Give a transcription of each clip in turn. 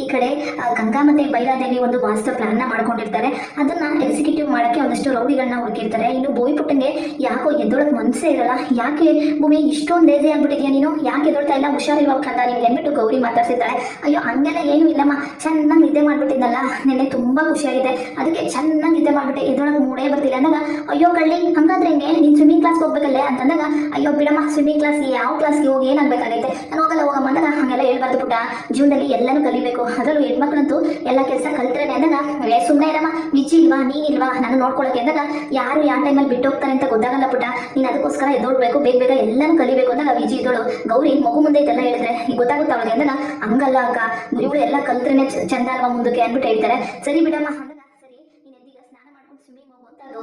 ಈ ಕಡೆ ಗಂಗಾ ಮತ್ತೆ ಬೈರಾದೇವಿ ಒಂದು ವಾಸ್ತವ ಪ್ಲಾನ್ನ ಮಾಡ್ಕೊಂಡಿರ್ತಾರೆ. ಅದನ್ನ ಎಕ್ಸಿಕ್ಯೂಟಿವ್ ಮಾಡಕ್ಕೆ ಒಂದಷ್ಟು ರೌಡಿಗಳನ್ನ ಹುಡುಕಿರ್ತಾರೆ. ಇನ್ನು ಭೂಮಿ ಪುಟ್ಟಂಗೆ ಯಾಕೋ ಎದ್ದೊಳಕ್ ಮನಸ್ಸೇ ಇರಲ್ಲ. ಯಾಕೆ ಭೂಮಿ ಇಷ್ಟೊಂದು ಲೇಜಿ ಆಗ್ಬಿಟ್ಟಿದ್ಯಾ ನೀನು? ಯಾಕೆ ಎದ್ದೊಳ್ತಾ ಇಲ್ಲ? ಹುಷಾರಿಲ್ವಾ ಕಂದ? ನಿಮ್ಗೆ ಅಂದ್ಬಿಟ್ಟು ಗೌರಿ ಮಾತಾಡ್ಸಿದ್ದಾರೆ ಅಯ್ಯೋ, ಹಂಗೆಲ್ಲ ಏನು ಇಲ್ಲಮ್ಮ ಚೆನ್ನಾಗಿ ನಿದ್ದೆ ಮಾಡ್ಬಿಟ್ಟಿದ್ನಲ್ಲ. ನಿನ್ನೆ ತುಂಬಾ ಖುಷಿಯಾಗಿದೆ. ಅದಕ್ಕೆ ಚೆನ್ನಾಗಿ ನಿದ್ದೆ ಮಾಡ್ಬಿಟ್ಟೆ. ಎದ್ದೊಳಗೆ ಮೂಡೇ ಬರ್ತಿಲ್ಲ. ಅಂದಾಗ, ಅಯ್ಯೋ ಕಳ್ಳಿ, ಹಂಗಾದ್ರೆ ಹೆಂಗೆ? ನೀನ್ ಸ್ವಿಮ್ಮಿಂಗ್ ಕ್ಲಾಸ್ ಹೋಗ್ಬೇಕಲ್ಲೇ? ಅಂತಂದಾಗ ಅಯ್ಯೋ ಬಿಡಮ್ಮ ಸ್ವಿಮ್ಮಿಂಗ್ ಕ್ಲಾಸ್ ಯಾವ ಕ್ಲಾಸ್ಗೆ ಹೋಗಿ ಏನಾಗಬೇಕಾಗೈತೆ ನಾನು ಹೋಗಲ್ಲ, ಹೋಗಮ್ಮ. ಅಂದಾಗ, ಹಂಗೆಲ್ಲ ಹೇಳ್ಬಾರ್ದು ಪುಟ್ಟ. ಜೀವನದಲ್ಲಿ ಎಲ್ಲನೂ ಕಲಿಬೇಕು. ಅದರಲ್ಲೂ ಹೆಣ್ಮಕ್ಳಂತೂ ಎಲ್ಲ ಕೆಲಸ ಕಲ್ತ್ರೇನೆ. ಅಂದಾಗ ಸುಮ್ಮನೆ ಇರಮ್ಮ ವಿಜಿ ಇಲ್ವಾ ನೀನಿಲ್ವಾ ನಾನು ನೋಡ್ಕೊಳಕ್ಕೆ. ಅಂದಾಗ ಯಾರು ಯಾವ ಟೈಮಲ್ಲಿ ಬಿಟ್ಟು ಹೋಗ್ತಾರೆ ಅಂತ ಗೊತ್ತಾಗಲ್ಲ ಪುಟ್ಟ. ನೀನು ಅದಕ್ಕೋಸ್ಕರ ಎದ್ದೋಡ್ಬೇಕು, ಬೇಗ ಬೇಗ ಎಲ್ಲನೂ ಕಲಿಬೇಕು ಅಂದಾಗ ವಿಜಿ ಇದ್ದೋಳು. ಗೌರಿ ಮಗು ಮುಂದೆ ಇದೆಲ್ಲ ಹೇಳಿದ್ರೆ ಗೊತ್ತಾಗುತ್ತೆ ಅವಳಿಗೆ ಅಂದಾಗ, ಹಂಗಲ್ಲ ಅಕ್ಕ. ಇವಳು ಎಲ್ಲ ಕಲ್ತ್ರೇನೆ ಚಂದ ಅಲ್ವಾ ಮುಂದಕ್ಕೆ? ಅಂದ್ಬಿಟ್ಟು ಹೇಳ್ತಾರೆ. ಸರಿ ಬಿಡಮ್ಮ ಅಂದಾಗ ಸರಿ ನೀನು ಎದ್ದೀಗ ಸ್ನಾನ ಮಾಡ್ಕೊಂಡು ಸ್ವಿಮ್ಮಿಂಗ್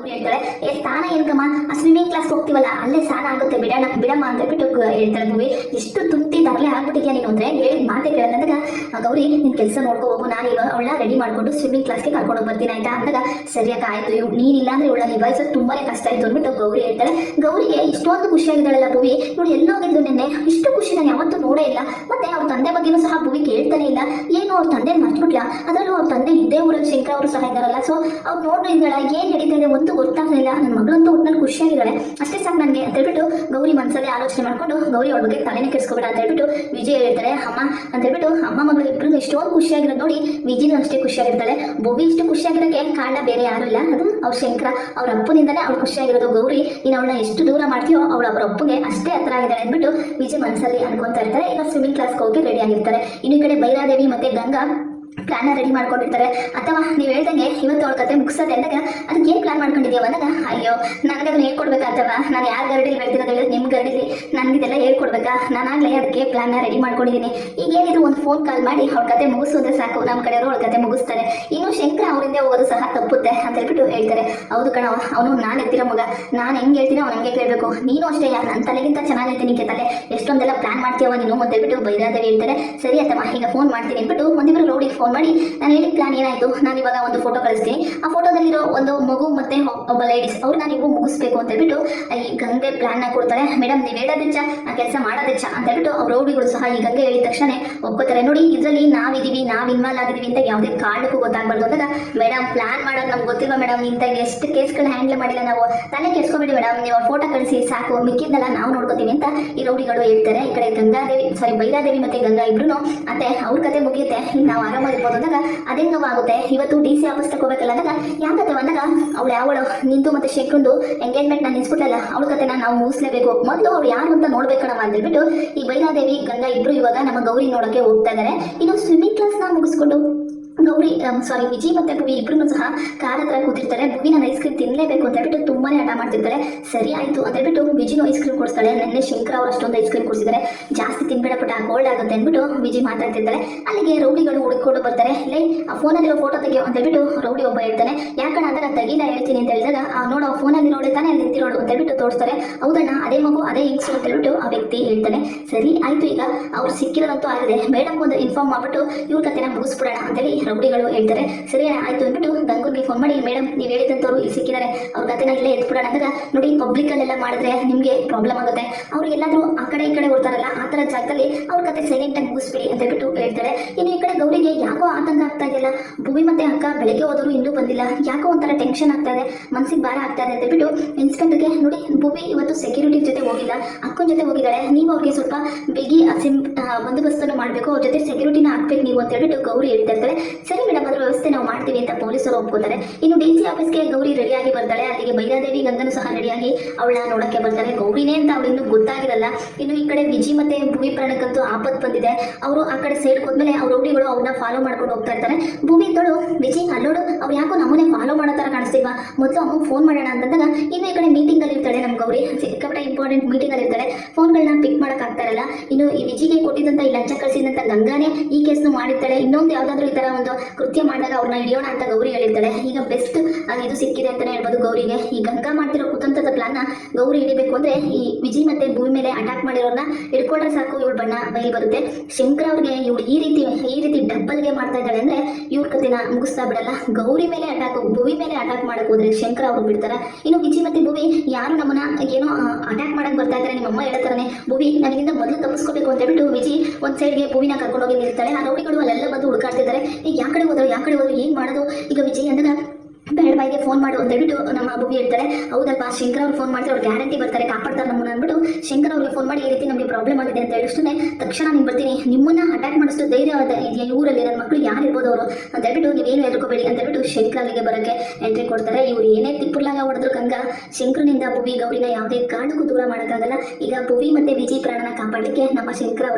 ಹೇಳ್ತಾಳೆ ಏ ಸ್ನಾನ ಏನ್ಕಮ್ಮ ಆ ಸ್ವಿಮ್ಮಿಂಗ್ ಕ್ಲಾಸ್ ಹೋಗ್ತೀವಲ್ಲ, ಅಲ್ಲೇ ಸ್ನಾನ ಆಗುತ್ತೆ, ಬಿಡೋಣ, ಬಿಡಮ್ಮ ಅಂತ ಹೇಳ್ಬಿಟ್ಟು ಹೇಳ್ತಾರೆ ಭೂಮಿ ಎಷ್ಟು ತುಂಟಿ ತರಲೆ ಆಗ್ಬಿಟ್ಟಿದ್ಯಾ ನೀನು ಅಂದ್ರೆ? ಹೇಳಿದ ಮಾತೇ ಆ, ಗೌರಿ, ನಿನ್ ಕೆಲಸ ನೋಡ್ಕೊ ಹೋಗು, ನಾನು ಇವಾಗ ಒಳ್ಳ ರೆಡಿ ಮಾಡ್ಕೊಂಡು ಸ್ವಿಮ್ಮಿಂಗ್ ಕ್ಲಾಸ್ಗೆ ಕರ್ಕೊಂಡು ಬರ್ತೀನಿ ಆಯ್ತಾ? ಅಂದಾಗ ಸರಿಯಾಗಿ ಆಯ್ತು, ಇವ್ ನೀನಿಲ್ಲ ಅಂದ್ರೆ ಇವಳ ನಿಭಾಯಿಸೋದು ತುಂಬಾನೇ ಕಷ್ಟ ಆಯ್ತು ಅಂದ್ಬಿಟ್ಟು ಗೌರಿ ಹೇಳ್ತಾಳೆ. ಗೌರಿಗೆ ಇಷ್ಟೊಂದು ಖುಷಿಯಾಗಿದ್ದಾಳಲ್ಲ ಭೂವಿ ನೋಡಿ, ಎಲ್ಲೋಗಿದ್ದು ನಿನ್ನೆ ಇಷ್ಟು ಖುಷಿ ನಾನು ಯಾವತ್ತೂ ನೋಡೇ ಇಲ್ಲ ಮತ್ತೆ ಅವ್ರ ತಂದೆ ಬಗ್ಗೆನೂ ಸಹ ಭೂವಿ ಕೇಳ್ತಾನೆ ಇಲ್ಲ ಏನು ಅವ್ರ ತಂದೆ ಮರ್ತ್ಬಿಟ್ಲ. ಅದರಲ್ಲೂ ಅವ್ರ ತಂದೆ ಇದ್ದೇ ಊರಲ್ಲಿ ಶಂಕರ ಅವರು ಸಹ ಇದ್ದಾರಲ್ಲ. ಸೊ ಅವ್ರು ನೋಡ್ರಿದ್ದಾಳ ಏನ್ ನಡೀತಾ ಇದೆ ಒಂದು ಗೊತ್ತಾಗಲಿಲ್ಲ ನನ್ನ ಮಗಳಂತೂ ಒಟ್ಟಿನಲ್ಲಿ ಖುಷಿಯಾಗಿದ್ದಾಳೆ. ಅಷ್ಟೇ ಸಾಕು ನನಗೆ ಅಂತ ಹೇಳ್ಬಿಟ್ಟು ಗೌರಿ ಮನಸ್ಸಲ್ಲಿ ಆಲೋಚನೆ ಮಾಡ್ಕೊಂಡು ಗೌರಿ ಅವ್ರ ಬಗ್ಗೆ ತಲೆನೇ ಕೆಡಿಸ್ಕೋಬೇಡ ಅಂತ ಹೇಳ್ಬಿಟ್ಟು ವಿಜಯ್ ಹೇಳ್ತಾರೆ ಅಮ್ಮ, ಅಂತ ಹೇಳ್ಬಿಟ್ಟು ಅಮ್ಮ ಮಗಳು ಇಬ್ಬರು ಎಷ್ಟೋ ಖುಷಿಯಾಗಿರೋದು ನೋಡಿ ವಿಜಿನೂ ಅಷ್ಟೇ ಖುಷಿಯಾಗಿರ್ತಾಳೆ. ಭೂವಿ ಇಷ್ಟು ಖುಷಿಯಾಗಿರೋಕ್ಕೆ ಕಾರಣ ಬೇರೆ ಯಾರು ಇಲ್ಲ. ಅದು ಅವ್ರ ಶಂಕರ, ಅವ್ರ ಅಪ್ಪನಿಂದಲೇ ಅವ್ಳು ಖುಷಿಯಾಗಿರೋದು ಗೌರಿ. ನೀನು ಅವಳನ್ನ ಎಷ್ಟು ದೂರ ಮಾಡ್ತೀಯೋ ಅವಳು ಅವ್ರ ಅಪ್ಪಗೆ ಅಷ್ಟೇ ಹತ್ರ ಆಗಿದ್ದಾಳೆ ಅಂದ್ಬಿಟ್ಟು ವಿಜಯ್ ಮನಸ್ಸಲ್ಲಿ ಅನ್ಕೊಂತಾ ಇರ್ತಾರೆ ಈಗ ಸ್ವಿಮ್ಮಿಂಗ್ ಕ್ಲಾಸ್ಗೆ ಹೋಗಿ ರೆಡಿ ಆಗಿರ್ತಾರೆ. ಇನ್ನು ಈ ಕಡೆ ಬೈರಾದೇವಿ ಮತ್ತೆ ಗಂಗಾ ಪ್ಲಾನ್ ರೆಡಿ ಮಾಡ್ಕೊಂಡಿರ್ತಾರೆ. ಅಥವಾ ನೀವು ಹೇಳ್ದಂಗೆ ಇವತ್ತು ಅವಳ ಕತೆ ಮುಗಿಸೋದೆ ಅಂದಾಗ ಅದಕ್ಕೆ ಏನು ಪ್ಲಾನ್ ಮಾಡ್ಕೊಂಡಿದ್ದೀವಿ ಅಂದಾಗ, ಅಯ್ಯೋ, ನನಗೆ ಅದನ್ನ ಹೇಳ್ಕೊಡ್ಬೇಕಾಗ್ತವ ನಾನು ಯಾರ ಗರಡಿಲಿ ಬೆಳ್ತಿರೋದು ಹೇಳಿದ್ರೆ ನಿಮ್ಮ ಗರಡಿಲಿ ನನಗಿದೆಲ್ಲ ಹೇಳ್ಕೊಡ್ಬೇಕಾ? ನಾನಾಗಲೇ ಅದಕ್ಕೆ ಪ್ಲಾನ್ ರೆಡಿ ಮಾಡ್ಕೊಂಡಿದ್ದೀನಿ ಈಗ ಏನಿದ್ರು ಒಂದು ಫೋನ್ ಕಾಲ್ ಮಾಡಿ ಅವಳ ಕತೆ ಮುಗಿಸೋದೇ ಸಾಕು. ನಮ್ಮ ಕಡೆಯವರು ಅವಳ ಕತೆ ಮುಗಿಸ್ತಾರೆ. ಇನ್ನು ಅವರಿಂದ ಹೋಗೋದು ಸಹ ತಪ್ಪುತ್ತೆ ಅಂತ ಹೇಳ್ಬಿಟ್ಟು ಹೇಳ್ತಾರೆ. ಹೌದು ಕಣ, ಅವನು ನಾನು ಎತ್ತಿರೋ ಮಗ. ನಾನು ಹೆಂಗ್ ಹೇಳ್ತೀನಿ ಅವ್ನು ಹಂಗೆ ಕೇಳಬೇಕು. ನೀನು ಅಷ್ಟೇ ಯಾರು? ನನ್ನ ತಲೆಗಿಂತ ಚೆನ್ನಾಗೈತೆ ನಿಂಗೆ ತಲೆ ಎಷ್ಟೊಂದೆಲ್ಲ ಪ್ಲಾನ್ ಮಾಡ್ತೀಯವ ನೀನು ಅಂತ ಹೇಳ್ಬಿಟ್ಟು ಬೈರಾದೇವಿ ಹೇಳ್ತಾರೆ. ಸರಿ ಅಥವಾ ಈಗ ಫೋನ್ ಮಾಡ್ತೀನಿ ಅಂದ್ಬಿಟ್ಟು ಒಂದಿಬ್ಬರು ರೋಡಿಗೆ ಫೋನ್ ಮಾಡಿ, ನಾನು ಹೇಳಿದ ಪ್ಲಾನ್ ಏನಾಯ್ತು? ನಾನು ಇವಾಗ ಒಂದು ಫೋಟೋ ಕಳಿಸ್ತೀನಿ. ಆ ಫೋಟೋದಲ್ಲಿರೋ ಒಂದು ಮಗು ಮತ್ತೆ ಒಬ್ಬ ಲೇಡೀಸ್ ನಾನು ನೀವು ಮುಗಿಸ್ಬೇಕು ಅಂತ ಹೇಳ್ಬಿಟ್ಟು, ಈ ಗಂಗೆ ನ ಕೊಡ್ತಾರೆ. ಮೇಡಮ್ ನೀವು ಹೇಳೋದೆಚ್ಚ? ಆ ಕೆಲಸ ಮಾಡೋದಿಚ್ಚ? ಅಂತ ಹೇಳ್ಬಿಟ್ಟು ಅವ್ರ ರೌಡಿಗಳು ಸಹ ಈ ಗಂಗೆ ಹೇಳಿದ ತಕ್ಷಣ ಒಪ್ಕೋತಾರೆ. ನೋಡಿ, ಇದರಲ್ಲಿ ನಾವಿದೀವಿ, ನಾವು ಇನ್ವಾಲ್ವ್ ಆಗಿದೀವಿ ಅಂತ ಯಾವುದೇ ಕಾರಣಕ್ಕೂ ಗೊತ್ತಾಗ್ಬಾರ್ದು. ಅಂದಾಗ ಮೇಡಮ್ ಪ್ಲಾನ್ ಮಾಡೋದು ನಮ್ಗೆ ಗೊತ್ತಿಲ್ವಾ ಮೇಡಮ್? ಇಂಥ ಎಷ್ಟು ಕೇಸ್ಗಳನ್ನ ಹ್ಯಾಂಡಲ್ ಮಾಡಿಲ್ಲ ನಾವು. ತಲೆ ಕೆಡ್ಸ್ಕೊಬೇಡಿ ಮೇಡಮ್. ನೀವು ಫೋಟೋ ಕಳಿಸಿ, ಸಾಕು. ಮಿಕ್ಕಿದ್ದೆಲ್ಲ ನಾವು ನೋಡ್ಕೋತೀವಿ ಅಂತ ಈ ರೌಡಿಗಳು ಹೇಳ್ತಾರೆ. ಈ ಕಡೆ ಗಂಗಾದೇವಿ ಸಾರಿ ಬೈರಾದೇವಿ ಮತ್ತೆ ಗಂಗಾ ಇಬ್ರು ಅತ್ತೆ ಅವ್ರ ಕತೆ ಮುಗಿಯುತ್ತೆ. ನಾವು ಆರಾಮಾಗಿರ್ಬೋದು ಅಂದಾಗ ಅದೇ ನೋವಾಗುತ್ತೆ ಇವತ್ತು ಡಿ ಸಿ ಆಫೀಸ್ ತಗೋಬೇಕಲ್ಲ ಅಂದಾಗ ಯಾಕತ್ತೆ ಬಂದಾಗ ಅವಳು ಯಾವಳು ನಿಂತು ಮತ್ತೆ ಶೇಖಂದು ಎಂಗೇಜ್ಮೆಂಟ್ ನಾನು ನಿಸ್ಬಿಟ್ಟಲ್ಲ ಅವಳ ಕತೆನ ನಾವು ಮುಗಿಸ್ಲೇಬೇಕು. ಮೊದಲು ಅವ್ರು ಯಾರು ಅಂತ ನೋಡ್ಬೇಕಣವ ಅಂತ ಹೇಳ್ಬಿಟ್ಟು ಈ ಬೈರಾದೇವಿ ಗಂಗಾ ಇಬ್ರು ಇವಾಗ ನಮ್ಮ ಗೌರಿ ನೋಡಕ್ಕೆ ಹೋಗ್ತಾ ಇದಾರೆ. ಇನ್ನು ಸ್ವಿಮ್ಮಿಂಗ್ ಕ್ಲಾಸ್ನ ಮುಗಿಸ್ಕೊಂಡು ಗೌರಿ ಸಾರಿ ವಿಜಯ್ ಮತ್ತೆ ಭುವಿ ಇಬ್ರು ಸಹ ಕಾರ್ ಹತ್ರ ಕೂತಿರ್ತಾರೆ. ಭುವಿನ ನಾನು ಐಸ್ ಕ್ರೀಮ್ ತಿನ್ಲೇಬೇಕು ಅಂತ ಹೇಳ್ಬಿಟ್ಟು ತುಂಬಾನೇ ಹಠ ಮಾಡ್ತಿರ್ತಾರೆ. ಸರಿ ಆಯ್ತು ಅಂತ ಹೇಳ್ಬಿಟ್ಟು ವಿಜಿನೂ ಐಸ್ ಕ್ರೀಮ್ ಕೊಡಿಸ್ತಾಳೆ. ನೆನ್ನೆ ಶಂಕರ ಅವ್ರು ಅಷ್ಟೊಂದು ಐಸ್ ಕ್ರೀಮ್ ಕೊಡಿಸಿದ್ದಾರೆ. ಜಾಸ್ತಿ ತಿನ್ಬೇಡ ಪುಟ್ಟ ಕೋಲ್ಡ್ ಆಗುತ್ತೆ ಅಂದ್ಬಿಟ್ಟು ವಿಜಿ ಮಾತಾಡ್ತಿರ್ತಾರೆ ಅಲ್ಲಿಗೆ ರೌಡಿಗಳು ಹುಡುಕೊಂಡು ಬರ್ತಾರೆ. ಲೈ, ಆ ಫೋನಲ್ಲಿರೋ ಫೋಟೋ ತೆಗಿಯೋ ಅಂತ ಹೇಳ್ಬಿಟ್ಟು ರೌಡಿ ಒಬ್ಬ ಹೇಳ್ತಾನೆ. ಯಾಕಣ್ಣ ಅಂದಾಗ ತೆಗಿಲ ಹೇಳ್ತೀನಿ ಅಂತ ಹೇಳಿದಾಗ, ಆ, ನೋಡು, ಆ ಅಲ್ಲಿ ನೋಡಿ ತಾನೇ ಅಲ್ಲಿ ನಿಂತಿರೋಳು ಅಂತ ಹೇಳ್ಬಿಟ್ಟು ತೋರಿಸ್ತಾರೆ. ಹೌದಣ್ಣ, ಅದೇ ಮಗು, ಅದೇ ಹಿಂಗ್ಸು ಅಂತ ಹೇಳ್ಬಿಟ್ಟು ಆ ವ್ಯಕ್ತಿ ಹೇಳ್ತಾನೆ. ಸರಿ, ಆಯ್ತು ಈಗ, ಅವ್ರು ಸಿಕ್ಕಿರೋದಂತೂ ಆಗಿದೆ. ಮೇಡಮ್ ಒಂದು ಇನ್ಫಾರ್ಮ್ ಮಾಡ್ಬಿಟ್ಟು ಇವ್ರ ಕತೆನ ಮುಗಿಸ್ಬಿಡೋಣ ಅಂತೇಳಿ ರೌಡಿಗಳು ಹೇಳ್ತಾರೆ, ಸರಿ ಆಯ್ತು, ಅಂದ್ಬಿಟ್ಟು ಗಂಗೂರ್ಗೆ ಫೋನ್ ಮಾಡಿ ಮೇಡಮ್ ನೀವು ಹೇಳಿದಂತವ್ರು ಇಲ್ಲಿ ಸಿಕ್ಕಿದ್ದಾರೆ, ಅವ್ರ ಕತೆನ ಇಲ್ಲೇ ಎತ್ಬಿಡೋಣ. ಅಂದಾಗ, ನೋಡಿ ಪಬ್ಲಿಕ್ ಅಲ್ಲೆಲ್ಲ ಮಾಡಿದ್ರೆ ನಿಮಗೆ ಪ್ರಾಬ್ಲಮ್ ಆಗುತ್ತೆ. ಅವ್ರು ಎಲ್ಲಾದ್ರೂ ಆ ಕಡೆ ಈ ಕಡೆ ಓಡ್ತಾರಲ್ಲ, ಆ ತರ ಜಾಗದಲ್ಲಿ ಅವ್ರ ಕತೆ ಸೈಲೆಂಟ್ ಆಗಿ ಮುಗಿಸ್ಬಿಡಿ ಅಂತ ಹೇಳ್ಬಿಟ್ಟು ಹೇಳ್ತಾರೆ. ಇನ್ನು ಈ ಕಡೆ ಗೌರಿಗೆ ಯಾಕೋ ಆತಂಕ ಆಗ್ತಾ ಇದೆಯಲ್ಲ? ಭೂಮಿ ಮತ್ತೆ ಅಕ್ಕ ಬೆಳಗ್ಗೆ ಹೋದ್ರು ಇನ್ನೂ ಬಂದಿಲ್ಲ. ಯಾಕೋ ಒಂಥರ ಟೆನ್ಷನ್ ಆಗ್ತಾ ಇದೆ, ಮನ್ಸಿಗೆ ಭಾರ ಆಗ್ತಾ ಇದೆ ಅಂತ ಹೇಳ್ಬಿಟ್ಟು ಇನ್ಸ್ಪೆಕ್ಟರ್ಗೆ ನೋಡಿ, ಭೂಮಿ ಇವತ್ತು ಸೆಕ್ಯೂರಿಟಿ ಜೊತೆ ಹೋಗಿಲ್ಲ. ಅಕ್ಕನ ಜೊತೆ ಹೋಗಿದ್ದಾಳೆ. ನೀವು ಅವ್ರಿಗೆ ಸ್ವಲ್ಪ ಬಿಗಿ ಸಿಂ ಬಂದೋಬಸ್ತನ್ನು ಮಾಡಬೇಕು. ಅವ್ರ ಜೊತೆ ಸೆಕ್ಯೂರಿಟಿನ ಹಾಕ್ಬೇಕು ನೀವು ಅಂತ ಹೇಳ್ಬಿಟ್ಟು ಗೌರಿ ಹೇಳ್ತಾ ಇರ್ತಾರೆ ಸರಿ ಮೇಡಮ್ ಅದ್ರ ವ್ಯವಸ್ಥೆ ನಾವು ಮಾಡ್ತೀವಿ ಅಂತ ಪೊಲೀಸರು ಒಪ್ಕೋತಾರೆ ಇನ್ನು ಡಿ ಸಿ ಆಫೀಸ್ಗೆ ಗೌರಿ ರೆಡಿಯಾಗಿ ಬರ್ತಾಳೆ. ಅಲ್ಲಿಗೆ ಬೈರಾದೇವಿ ಗಂಗನು ಸಹ ರೆಡಿಯಾಗಿ ಅವಳನ್ನ ನೋಡಕ್ಕೆ ಬರ್ತಾರೆ ಗೌರಿನೇ ಅಂತ ಅವಳಿನ್ನೂ ಗೊತ್ತಾಗಿರಲ್ಲ. ಇನ್ನು ಈ ಕಡೆ ವಿಜಿ ಮತ್ತೆ ಭೂಮಿ ಪ್ರಾಣಕ್ಕಂತೂ ಆಪತ್ ಬಂದಿದೆ. ಅವರು ಆ ಕಡೆ ಸೈಡ್ ಹೋದ್ಮೇಲೆ ಅವ್ರ ರೌಡಿಗಳು ಅವ್ರನ್ನ ಫಾಲೋ ಮಾಡ್ಕೊಂಡು ಹೋಗ್ತಾ ಇರ್ತಾರೆ. ಭೂಮಿ ಇದ್ದಳು, ವಿಜಿ, ಅಲ್ಲೋಡು, ಅವ್ರು ಯಾಕೋ ನಮ್ಮನೆ ಫಾಲೋ ಮಾಡೋ ಥರ ಕಾಣಿಸ್ತಿಲ್ವಾ? ಮೊದಲು ಅಮ್ಮ ಫೋನ್ ಮಾಡೋಣ ಅಂತಂದಾಗ ಇನ್ನು ಈ ಕಡೆ ಮೀಟಿಂಗ್ ಅಲ್ಲಿ ಇರ್ತಾಳೆ ನಮ್ಮ ಗೌರಿ. ಸಿಕ್ಕಾಪಟ್ಟೆ ಇಂಪಾರ್ಟೆಂಟ್ ಮೀಟಿಂಗ್ ಅಲ್ಲಿ ಇರ್ತಾಳೆ. ಫೋನ್ಗಳನ್ನ ಪಿಕ್ ಮಾಡಕ್ ಆಗ್ತಾರಲ್ಲ ಇನ್ನು ಈ ವಿಜಿಗೆ ಕೊಟ್ಟಿದ್ದಂತ ಈ ಲಂಚ ಕಳಿಸಿದಂತ ಗಂಗಾನೇ ಈ ಕೇಸ್ನು ಮಾಡಿರ್ತಾಳೆ. ಇನ್ನೊಂದು ಯಾವ್ದಾದ್ರು ಈ ತರ ಒಂದು ಕೃತ್ಯ ಮಾಡಿದಾಗ ಅವ್ರನ್ನ ಹಿಡಿಯೋಣ ಅಂತ ಗೌರಿ ಹೇಳಿರ್ತಾಳೆ. ಈಗ ಬೆಸ್ಟ್ ಇದು ಸಿಕ್ಕಿದೆ ಅಂತಾನೆ ಹೇಳ್ಬೋದು ಗೌರಿಗೆ. ಈ ಗಂಗಾ ಮಾಡ್ತಿರೋ ಕುತಂತ್ರದ ಪ್ಲಾನ್ನ ಗೌರಿ ಹಿಡಿಬೇಕು ಅಂದ್ರೆ ಈ ವಿಜಿ ಮತ್ತೆ ಭೂಮಿ ಮೇಲೆ ಅಟ್ಯಾಕ್ ಮಾಡಿರೋರ್ನ ಹಿಡ್ಕೊಂಡ್ರೆ ಸಾಕು ಇವಳು ಬಣ್ಣ ಬಯಲು ಬರುತ್ತೆ. ಶಂಕರ್ ಅವ್ರಿಗೆ ಇವಳು ಈ ರೀತಿ ಈ ರೀತಿ ಡಬ್ಬ ಡಬ್ಬಲ್ಗೆ ಮಾಡ್ತಾ ಇದ್ದಾಳೆ ಅಂದ್ರೆ ಇವ್ರ ಕತೆನ ಮುಗಿಸ್ತಾ ಬಿಡಲ್ಲ. ಗೌರಿ ಮೇಲೆ ಅಟ್ಯಾಕ್ ಭೂಮಿ ಮೇಲೆ ಅಟ್ಯಾಕ್ ಮಾಡಕ್ ಹೋದ್ರೆ ಶಂಕರ್ ಅವರು ಬಿಡ್ತಾರ. ಇನ್ನು ವಿಜಿ ಮತ್ತೆ ಭೂಮಿ ಯಾರು ನಮ್ಮನ್ನ ಏನೋ ಅಟ್ಯಾಕ್ ಮಾಡಕ್ ಬರ್ತಾ ಇದ್ದಾರೆ ನಿಮ್ಮ ಅಮ್ಮ ಭೂಮಿ ನನಗಿಂತ ಮೊದಲು ತಪ್ಪಿಸ್ಕೋಬೇಕು ಅಂತ ಹೇಳ್ಬಿಟ್ಟು ವಿಜಿ ಒಂದ್ ಸೈಡ್ಗೆ ಭುವಿನ ಕರ್ಕೊಂಡು ಹೋಗಿ ನಿಲ್ತಾಳೆ. ಆ ರೌಡಿಗಳು ಅಲ್ಲೆಲ್ಲ ಬಂದು ಹುಡುಕಾಡ್ತಿದ್ದಾರೆ. ಈಗ ಯಾವ ಕಡೆ ಹೋದ್ರು ಯಾವ ಕಡೆ ಹೋದ್ರು, ಏನ್ ಮಾಡೋದು? ಈಗ ವಿಜಯ್ ಅಂದ ಬೇಡ ಬಾಯಿಗೆ ಫೋನ್ ಮಾಡು ಅಂತ ಹೇಳ್ಬಿಟ್ಟು ನಮ್ಮ ಭೂಮಿ ಹೇಳ್ತಾರೆ ಹೌದಪ್ಪ ಶಂಕರ್ ಅವ್ರು ಫೋನ್ ಮಾಡ್ತಾರೆ ಅವ್ರು ಗ್ಯಾರಂಟಿ ಬರ್ತಾರೆ, ಕಾಪಾಡ್ತಾರೆ ನಮ್ಮನ್ನ ಅಂದ್ಬಿಟ್ಟು ಶಂಕರ್ ಅವ್ರಿಗೆ ಫೋನ್ ಮಾಡಿ, ಈ ರೀತಿ ನಮಗೆ ಪ್ರಾಬ್ಲಮ್ ಆಗಿದೆ ಅಂತ ಹೇಳಿಸ್ತಾನೆ ತಕ್ಷಣ ನೀನು ಬರ್ತೀನಿ. ನಿಮ್ಮನ್ನ ಅಟ್ಯಾಕ್ ಮಾಡಿಸ್ತು ಧೈರ್ಯ ಇದೆಯಾ ಊರಲ್ಲಿ ನನ್ನ ಮಕ್ಕಳು ಯಾರು ಇರ್ಬೋದು ಅವರು? ಅಂತ ಹೇಳ್ಬಿಟ್ಟು ನೀವು ಏನು ಹೇಳ್ಕೋಬೇಡಿ ಅಂತ ಹೇಳ್ಬಿಟ್ಟು ಶಂಕರ್ ಅಲ್ಲಿಗೆ ಬರೋಕ್ಕೆ ಎಂಟ್ರಿ ಕೊಡ್ತಾರೆ. ಇವ್ರು ಏನೇ ತಿಪ್ಪುರ್ಲಾಗ ಹೊಡೆದ್ರು ಕಂಗ ಶಂಕರ್ನಿಂದ ಭುವಿ ಗೌರಿನ ಯಾವುದೇ ಕಾರಣಕ್ಕೂ ದೂರ ಮಾಡೋಕ್ಕಾಗಲ್ಲ. ಈಗ ಭುವಿ ಮತ್ತೆ ವಿಜಿ ಪ್ರಾಣನ ಕಾಪಾಡಲಿಕ್ಕೆ ನಮ್ಮ ಶಂಕರ್ ಅವರು